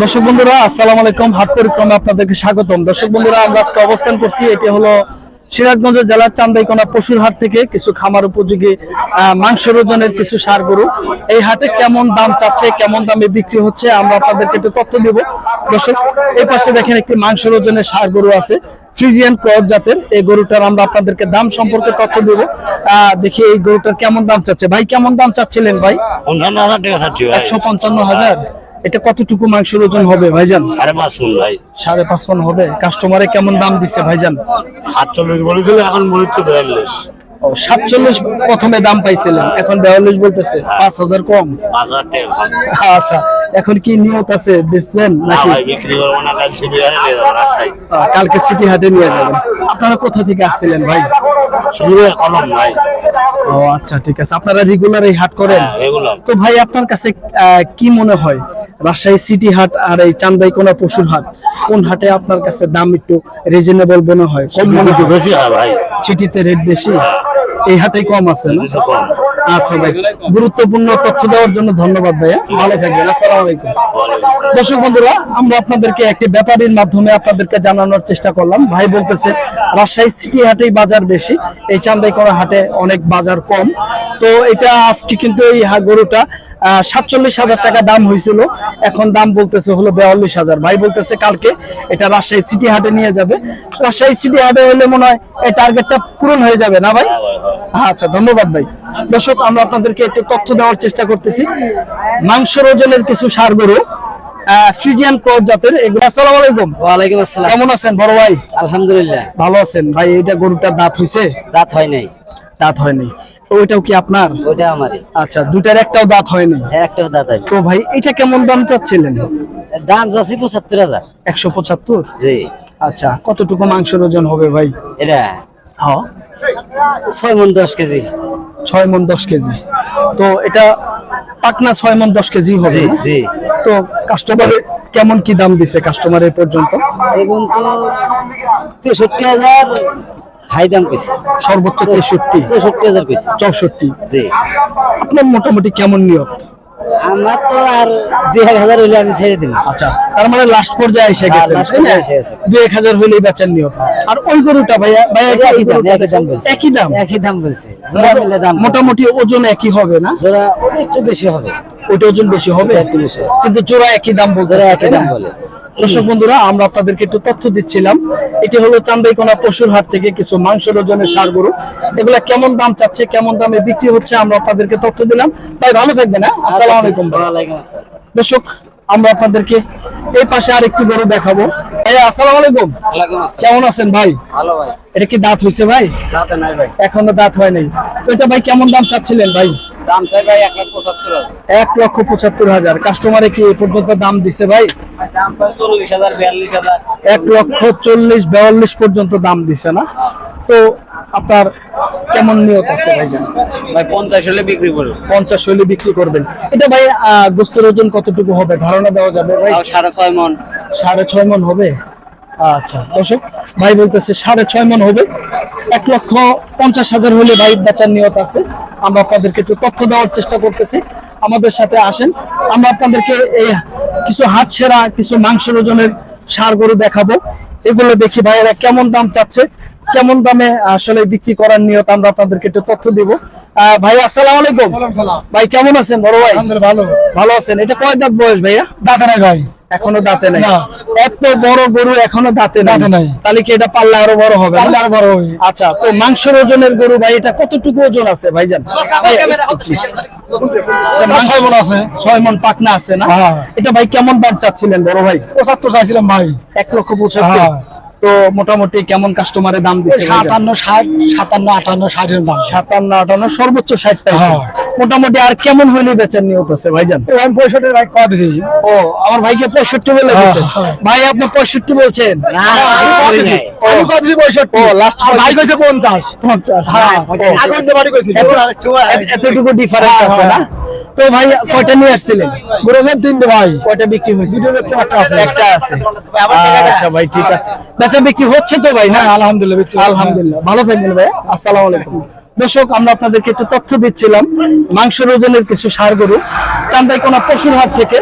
দর্শক বন্ধুরা আসসালামু আলাইকুম। হাট পরিক্রমা আপনাদেরকে স্বাগতম। দর্শক বন্ধুরা আমরা আজকে অবস্থান করছি এটি হলো সিরাজগঞ্জ জেলার চান্দাইকোনা পশুর হাট থেকে কিছু খামার উপযোগী মাংসের ওজনের কিছু সার গরু। এই হাটে কেমন দাম চাচ্ছে কেমন দামে বিক্রি হচ্ছে আমরা আপনাদেরকে একটু তথ্য দেব। দর্শক এই পাশে দেখেন একটি মাংসের ওজনের সার গরু আছে ফ্রিজিয়ান ক্রস জাতের। এই গরুটার আমরা আপনাদেরকে দাম সম্পর্কে তথ্য দেব। আহ, দেখি এই গরুটার কেমন দাম চাচ্ছে। ভাই কেমন দাম চাচ্ছিলেন ভাই? পঞ্চান্ন হাজার টাকা চাচ্ছি ভাই। একশো পঞ্চান্ন হাজার। এটা কতটুকু মাংসের ওজন হবে ভাইজান? সাড়ে পাঁচ মন ভাই। সাড়ে পাঁচ মন হবে। কাস্টমারে কেমন দাম দিচ্ছে ভাইজান? সাতচল্লিশ বলেছিল এখন বলেছে বিয়াল্লিশ। ও সাতচল্লিশ প্রথমে দাম পাইছিলেন এখন বিয়াল্লিশ বলতেছে পাঁচ হাজার কম। পাঁচ হাজার টাকা আচ্ছা এখন কি নিয়ত আছে বেচবেন নাকি? বিক্রি করব না কাল সিটি হারে নিয়ে যাব কালকে সিটি হাটে নিয়ে যাবেন। আপনারা কোথা থেকে আসছিলেন ভাই? কলম ভাই ও আচ্ছা ঠিক আছে। আপনারা রেগুলার এই হাট করেন? তো ভাই আপনার কাছে কি মনে হয়? রাজশাহী সিটি হাট আর এই পশুর হাট কোন হাটে আপনার কাছে দাম একটু রিজনেবল মনে হয়? কম মনে হয়? বেশি হয় ভাই। সিটিতে রেট বেশি? এই হাটে কম আছে না? আচ্ছা ভাই গুরুত্বপূর্ণ তথ্য দেওয়ার জন্য ধন্যবাদ ভাইয়া। ভালো থাকবেন আসসালামু আলাইকুম। দর্শক বন্ধুরা আমরা আপনাদেরকে একটি ব্যাপারীর মাধ্যমে আপনাদেরকে জানানোর চেষ্টা করলাম। ভাই বলতেছে রাজশাহী সিটি হাটেই বাজার বেশি এই চান্দাইকোনা হাটে অনেক বাজার কম। তো এটা আজকে কিন্তু এই গরুটা সাতচল্লিশ হাজার টাকা দাম হয়েছিল এখন দাম বলতেছে হলো বেয়াল্লিশ হাজার। ভাই বলতেছে কালকে এটা রাজশাহী সিটি হাটে নিয়ে যাবে। রাজশাহী সিটি হাটে হলে মনে হয় এই টার্গেটটা পূরণ হয়ে যাবে না ভাই। আচ্ছা ধন্যবাদ ভাই। দর্শক আমরা আপনাদেরকে একটু তথ্য দেওয়ার চেষ্টা করতেছি। মাংসের ওজনের কিছু সার গরু ফ্রিজিয়ান ক্রস জাতের এগুলো। আসসালামু আলাইকুম। ওয়ালাইকুম আসসালাম। কেমন আছেন বড় ভাই? আলহামদুলিল্লাহ। ভালো আছেন? ভাই এটা গরুটার দাঁত হইছে? দাঁত হয় নাই দাঁত হয়নি। ওইটাও কি আপনার? ওইটা আমারই। আচ্ছা দুটার একটাও দাঁত হয়নি? হ্যাঁ, একটাও দাঁত তো ভাই এটা কেমন দাম চাচ্ছিলেন? দাম পঁচাত্তর হাজার। একশো পঁচাত্তর? জি। আচ্ছা কতটুকু মাংসের ওজন হবে ভাই? এটা? হ্যাঁ। ছয় মন দশ কেজি। ছয় মন দশ কেজি। তো এটা পাকনা ছয় মন দশ কেজি হবে জি তো কাস্টমারে কেমন কি দাম দিছে কাস্টমার এই পর্যন্ত? এখন তো তেষট্টি হাজার হাই দাম কইছে। সর্বোচ্চ তেষট্টি। চৌষট্টি হাজার কইছে। চৌষট্টি। জি। আপনার মোটামুটি কেমন নিয়ত? আমার তো আর দুই এক হাজার হইলে আমি ছেড়ে দিন আচ্ছা তার মানে লাস্ট পর্যায়ে এসে হ্যাঁ, গেছে। দুই এক হাজার হইলেই নিয়ম আর ওই গরুটা ভাইয়া ভাইয়া একই দাম একই দাম বলছে। একই দাম? একই দাম বলছে। জোড়া মিলে দাম মোটামুটি ওজন একই হবে না? জোড়া ওটা একটু বেশি হবে। ওইটা ওজন বেশি হবে? একটু বেশি। কিন্তু জোড়া একই দাম বলছে জোড়া একই দাম বলে। দর্শক বন্ধুরা আমরা আপনাদেরকে একটু তথ্য দিচ্ছিলাম। এটি হলো চান্দাইকোনা পশুর হাট থেকে কিছু মাংসের ওজনের সার গরু। এগুলা কেমন দাম চাচ্ছে কেমন দামে বিক্রি হচ্ছে আমরা আপনাদেরকে তথ্য দিলাম। ভাই ভালো থাকবেন হ্যাঁ? আসসালামু আলাইকুম ভাই। ওয়ালাইকুম আসসালাম। দর্শক আমরা আপনাদেরকে এই পাশে আর আরেকটি গরু দেখাবো। ভাইয়া আসসালামু আলাইকুম। কেমন আছেন ভাই? ভালো ভাই। এটা কি দাঁত হয়েছে ভাই? দাঁতে নাই ভাই। এখনও দাঁত হয় নাই। তো এটা ভাই কেমন দাম চাচ্ছিলেন ভাই? দাম চাই ভাই এক লাখ পঁচাত্তর হাজার। এক লক্ষ পঁচাত্তর হাজার। কাস্টমারে কি এ পর্যন্ত দাম দিছে ভাই? দাম চল্লিশ হাজার বিয়াল্লিশ হাজার। এক লক্ষ চল্লিশ বিয়াল্লিশ পর্যন্ত দাম দিছে না? তো আপনার কেমন নিয়ত আছে ভাই জান ভাই পঞ্চাশ হলে বিক্রি করব। পঞ্চাশ হলে বিক্রি করবেন। এটা ভাই গোস্তের ওজন কতটুকু হবে? ধারণা দেওয়া যাবে ভাই? সাড়ে ছয় মন। সাড়ে ছয় মন হবে? আচ্ছা দর্শক ভাই বলতেছে সাড়ে ছয় মন হবে। এক লক্ষ পঞ্চাশ হাজার হলে ভাই বেচার নিয়ত আছে। আমরা আপনাদেরকে একটু তথ্য দেওয়ার চেষ্টা করতেছি। আমাদের সাথে আসেন। আমরা আপনাদেরকে এই কিছু হাত সেরা কিছু মাংসের ওজনের সার গরু দেখাবো। এগুলো দেখি ভাইয়েরা কেমন দাম চাচ্ছে কেমন দামে আসলে বিক্রি করার নিয়ত আমরা আপনাদেরকে একটু তথ্য দিব। আহ, ভাই আসসালাম আলাইকুম। ভাই কেমন আছেন বড় ভাই? ভালো। ভালো আছেন। এটা কয় দাঁত বয়স ভাইয়া? দাঁতে নাই ভাই। এখনও দাঁতে নাই। এত বড় গরু এখনও দাঁতে দাঁতে নাই। তাহলে কি এটা পাল্লা আরও বড় হবে পাল্লা আরও বড় হবে। আচ্ছা তো মাংসের ওজনের গরু ভাই এটা কতটুকু ওজন আছে ভাইজান? ছয় মন আছে। ছয় মন পাকনা আছে না? এটা ভাই কেমন দাম চাচ্ছিলেন বড় ভাই? পঁচাত্তর চাইছিলাম ভাই। এক লক্ষ পঁচাত্তর। হ্যাঁ। তো মোটামুটি কেমন কাস্টমারের দাম দিচ্ছে? সাতান্ন ষাট সাতান্ন আটান্ন ষাটের দাম। সাতান্ন আটান্ন সর্বোচ্চ ষাট টাকা। হ্যাঁ। মোটামুটি আর কেমন হইলে বেচার নিয়ত আছে ভাইজান? আমি পঁয়ষট্টি ভাই দিছি। ও আমার ভাইকে পঁয়ষট্টি বলে হ্যাঁ, হ্যাঁ। ভাই আপনি পঁয়ষট্টি বলছেন? আমি বলি নাই। ও, আমি কয়া দিছি পঁয়ষট্টি। ও, last ভাই কইছে পঞ্চাশ। পঞ্চাশ হ্যাঁ পঁয়তাল্লিশ। আগে বাড়ি কইছিল এতটুকু ডিফারেন্স আছে না। তো ভাই কয়টা নিয়ে আসছিলেন? ঘুরেছেন তিনটে ভাই। কয়টা বিক্রি হয়েছে? দুটো বেচছে, একটা আছে। একটা আছে। আচ্ছা ভাই ঠিক আছে। বেচা বিক্রি হচ্ছে তো ভাই হ্যাঁ? হ্যাঁ আলহামদুলিল্লাহ আলহামদুলিল্লাহ। ভালো থাকবেন ভাই। আসসালামু আলাইকুম। দর্শক, আমরা আপনাদেরকে একটু তথ্য দিচ্ছিলাম। মাংস ওজনের কিছু সার গরু। চান্দাইকোনা পশুর হাট থেকে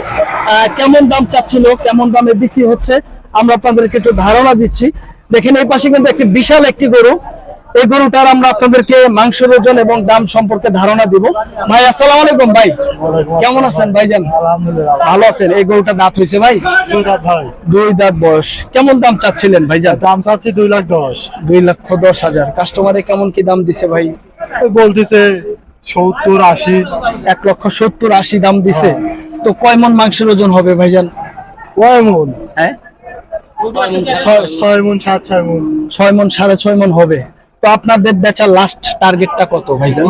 কেমন দাম চাচ্ছিল, কেমন দামে বিক্রি হচ্ছে, আমরা আপনাদেরকে একটু ধারণা দিচ্ছি। দেখেন, এই পাশে কিন্তু একটি বিশাল একটি গরু। এই গরুটার আমরা আপনাদেরকে মাংস ওজন এবং দাম সম্পর্কে ধারণা দিব। ভাই আসসালাম আলাইকুম ভাই। কেমন আছেন ভাইজান? ভালো আছেন। এই গরুটা দাঁত হয়েছে ভাই? ভাই। দুই দাঁত বয়স। কেমন দাম চাচ্ছিলেন ভাইজান? দাম চাচ্ছি দুই লাখ দশ। দুই লক্ষ দশ হাজার। কাস্টমারে কেমন কি দাম দিছে ভাই? বলতেছে সত্তর আশি। এক লক্ষ সত্তর আশি দাম দিছে। তো কয় মন মাংসের ওজন হবে ভাইজান? কয় মন? হ্যাঁ? ছয় ছয় মন সাত ছয় মন। ছয় মন সাড়ে ছয় মন হবে। তো আপনাদের বেচার লাস্ট টার্গেটটা কত ভাইজান?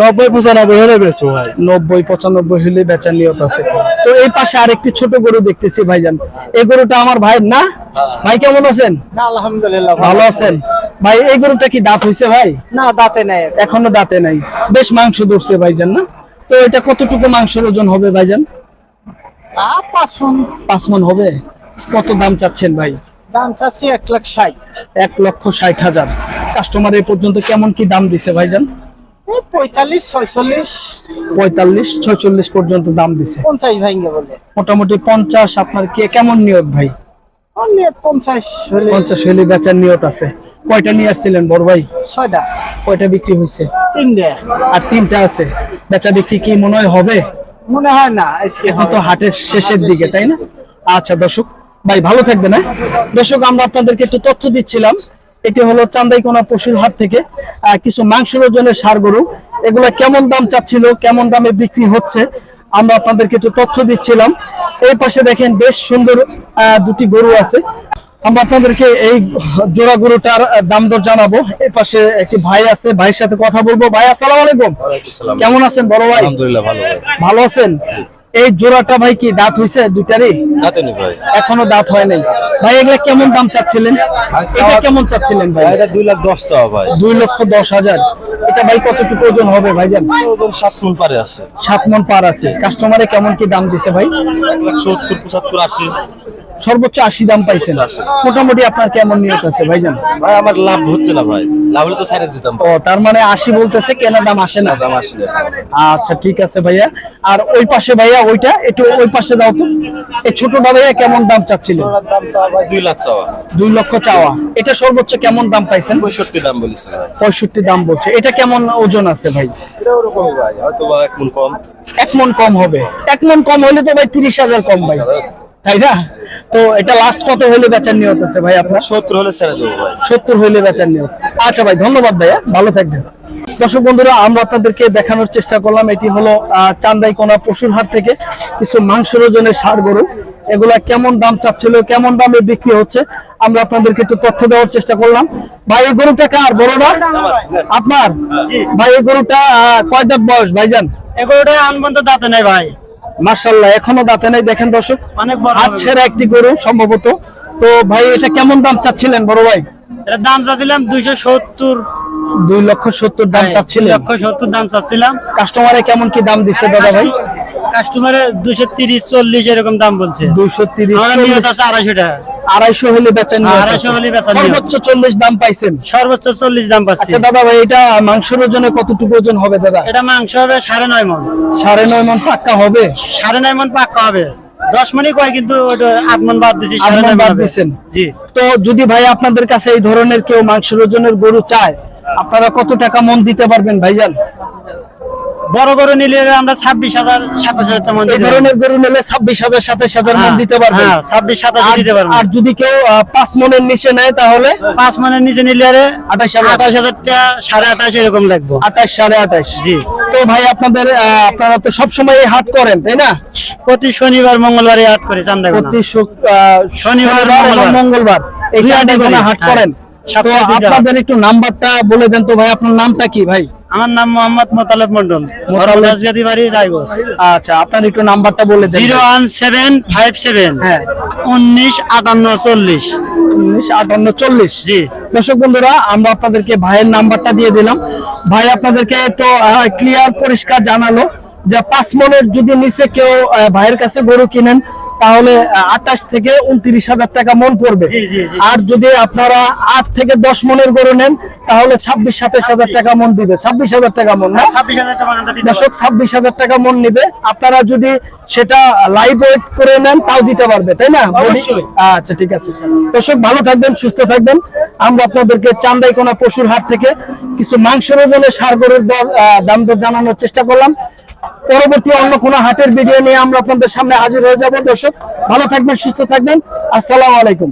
নব্বই পঁচানব্বই হলে বেচবো ভাই। নব্বই পঁচানব্বই হলে বেচার নিয়ত আছে। তো এই পাশে আরেকটি ছোট গরু দেখতেছি ভাইজান। এই গরুটা আমার ভাইয়ের না? ভাই কেমন আছেন? আলহামদুলিল্লাহ ভালো আছেন। ভাই এই গরুটা কি দাঁত হয়েছে ভাই? না দাঁতে নেই এখনও। দাঁতে নাই। বেশ মাংস ধরছে ভাইজান না? তো এটা কতটুকু মাংসের ওজন হবে ভাইজান? পাঁচ মন হবে? কত দাম চাচ্ছেন ভাই? দাম চাচ্ছি এক লাখ ষাট। এক লক্ষ ষাট হাজার। কাস্টমার এই পর্যন্ত কেমন কি দাম দিছে ভাইজান? পঁয়তাল্লিশ ছয়চল্লিশ। পঁয়তাল্লিশ ছয়চল্লিশ পর্যন্ত দাম দিছে। পঞ্চাশ বলে। মোটামুটি পঞ্চাশ আপনার কে কেমন নিয়ত ভাই? পঞ্চাশ হলে বেচার নিয়ত আছে। কয়টা নিয়ে আসছিলেন বড় ভাই? ছয়টা। কয়টা বিক্রি হয়েছে তিনটে। আর তিনটা আছে। বেচা বিক্রি কি মনে হয় হবে? মনে হয় না আজকে এখন তো হাটের শেষের দিকে তাই না? আচ্ছা দর্শক ভাই ভালো থাকবেন হ্যাঁ? দর্শক আমরা আপনাদেরকে একটু তথ্য দিচ্ছিলাম। এটি হলো চান্দাইকোনা পশুর হাট থেকে কিছু মাংসের ওজনের সার গরু। এগুলা কেমন দাম চাচ্ছিল কেমন দামে বিক্রি হচ্ছে আমরা আপনাদেরকে একটু তথ্য দিচ্ছিলাম। এই পাশে দেখেন বেশ সুন্দর দুটি গরু আছে। আমরা আপনাদেরকে এই জোড়া গরুটার দাম দর জানাব। এই পাশে একটি ভাই আছে ভাইয়ের সাথে কথা বলব। ভাই আসসালামু আলাইকুম। কেমন আছেন বড় ভাই? আলহামদুলিল্লাহ ভালো আছেন? এই জোড়াটা ভাই কি দাঁত হয়েছে দুইটারই? ভাই। এখনও দাঁত হয় নাই। ভাই এগুলা কেমন দাম চাচ্ছিলেন? এটা কেমন চাচ্ছিলেন ভাই? এটা দুই লাখ দশ টাকা ভাই। দুই লক্ষ দশ হাজার। এটা ভাই কতটুকু ওজন হবে ভাইজান? ওজন সাত মন পারে আছে। পার আছে। কাস্টমারে কেমন কি দাম দিছে ভাই? লাখ সত্তর পঁচাত্তর আশি। সর্বোচ্চ আশি দাম পাইছেন। মোটামুটি আপনার কেমন নিয়ত আছে ভাইজান? ভাই আমার লাভ হচ্ছে না ভাই। লাভ হলে তো সাইডে দিতাম ও তার মানে আশি বলতেছে কেনা দাম আসে না। দাম আসি না। আচ্ছা ঠিক আছে ভাইয়া। আর ওই পাশে ভাইয়া ওইটা একটু ওই পাশে দাও তো। এই ছোটটা ভাইয়া কেমন দাম চাচ্ছিলেন? ভাই দুই লাখ চাওয়া। দুই লক্ষ চাওয়া। এটা সর্বোচ্চ কেমন দাম পাইছেন? পঁয়ষট্টি দাম বলেছে ভাই। পঁয়ষট্টি দাম বলছে। এটা কেমন ওজন আছে ভাই? এটা ওরকমই ভাই হয়তো বা এক মন কম। এক মন কম হবে। এক মন কম হলে তো ভাই তিরিশ হাজার কম ভাই। তাই না? তো এটা লাস্ট কত হলে বেচার নিয়ত আছে ভাই আপনার? সত্তর হলে ছেড়ে দেবো ভাই। সত্তর হইলে বেচার নিয়ত। আচ্ছা ভাই ধন্যবাদ ভাইয়া ভালো থাকবেন। দর্শক বন্ধুরা আমরা আপনাদেরকে দেখানোর চেষ্টা করলাম। এটি হলো চান্দাইকোনা পশুর হাট থেকে কিছু মাংসের ওজনের সার গরু। এগুলা কেমন দাম চাচ্ছিল কেমন দামে বিক্রি হচ্ছে আমরা আপনাদেরকে একটু তথ্য দেওয়ার চেষ্টা করলাম। ভাই এই গরুটা কার? বড়টা? আপনার? ভাই এই গরুটা আহ, কয় দাঁত বয়স ভাইজান? এগুলোটা আনবন তো দাঁতে নেই ভাই। মার্শাল্লাহ এখনও দাঁতে নেই দেখেন দর্শক। অনেক বড় হাত ছেড়া একটি গরু সম্ভবত। তো ভাই এটা কেমন দাম চাচ্ছিলেন বড় ভাই? দাম চাচ্ছিলাম দুইশো সত্তর। দুই লক্ষ সত্তর দাম চাচ্ছিলেন? লক্ষ সত্তর দাম চাচ্ছিলাম। কাস্টমারে কেমন কি দাম দিচ্ছে দাদা ভাই? কাস্টমারে দুশো তিরিশ চল্লিশ এরকম দাম বলছে। দুইশো তিরিশ আড়াইশো টাকা। আড়াইশো হলে বেচেন আড়াইশো হলে বেচেন সর্বোচ্চ চল্লিশ দাম পাইছেন। সর্বোচ্চ চল্লিশ দাম পাচ্ছি। আচ্ছা দাদা ভাই এটা মাংসের ওজনে কতটুকু ওজন হবে দাদা? এটা মাংস হবে সাড়ে নয় মন। সাড়ে নয় মন পাক্কা হবে? সাড়ে নয় মন পাক্কা হবে। দশ কয় কিন্তু মন বাদ দিছি সাড়ে নয় বাদ। জি। তো যদি ভাই আপনাদের কাছে এই ধরনের কেউ মাংসের ওজনের গরু চায় আপনারা কত টাকা মন দিতে পারবেন ভাইজান? বড় গরু নিলে আমরা ছাব্বিশ হাজার সাতাশ হাজার মন এই ধরনের গরু নিলে ছাব্বিশ হাজার সাতাশ হাজার মন হ্যাঁ, দিতে পারবেন হ্যাঁ, ছাব্বিশ সাতাশ দিতে পারব। আর যদি কেউ পাঁচ মনের নিচে নেয় তাহলে? পাঁচ মনের নিচে নিলে আরে আঠাশ আঠাশ হাজার টাকা সাড়ে আঠাশ এরকম লাগবে। আঠাশ সাড়ে আঠাশ। জি। তো ভাই আপনাদের আপনারা তো সবসময় হাট করেন তাই না? প্রতি শনিবার মঙ্গলবারে হাট করে চান্দা প্রতি শনিবার, মঙ্গলবার। এই করি, হাট হ্যাঁ। করেন দুইটা আপনাদের একটু নাম্বারটা বলে দেন তো ভাই আপনার নামটা কি ভাই? আমার নাম মোহাম্মদ মোতালেব মন্ডল মোতালেব। বাড়ি রায়গঞ্জ। আচ্ছা আপনার একটু নাম্বারটা বলে দেন। Zero one seven five seven হ্যাঁ। উনিশ আটান্ন চল্লিশ। উনিশ আটান্ন চল্লিশ। জি। দর্শক বন্ধুরা আমরা আপনাদেরকে ভাইয়ের নাম্বারটা দিয়ে দিলাম। ভাই আপনাদেরকে একটু ক্লিয়ার পরিষ্কার জানালো। যে পাঁচ মনের যদি নিচে কেউ ভাইয়ের কাছে গরু কিনেন তাহলে আঠাশ থেকে উনত্রিশ হাজার টাকা মন পড়বে। আর যদি আপনারা আট থেকে দশ মনের গরু নেন তাহলে ছাব্বিশ সাতাশ হাজার টাকা মন দিবে। ছাব্বিশ হাজার টাকা মন না? দর্শক ছাব্বিশ হাজার টাকা মন নিবে। আপনারা যদি সেটা লাইভ ওয়েট করে নেন তাও দিতে পারবে তাই না? আচ্ছা ঠিক আছে। দর্শক ভালো থাকবেন সুস্থ থাকবেন। আমরা আপনাদেরকে চান্দাইকোনা পশুর হাট থেকে কিছু মাংসের ওজনে সার গরুর দাম দর জানানোর চেষ্টা করলাম। পরবর্তী অন্য কোনো হাটের ভিডিও নিয়ে আমরা আপনাদের সামনে হাজির হয়ে যাব। দর্শক, ভালো থাকবেন, সুস্থ থাকবেন। আসসালামু আলাইকুম।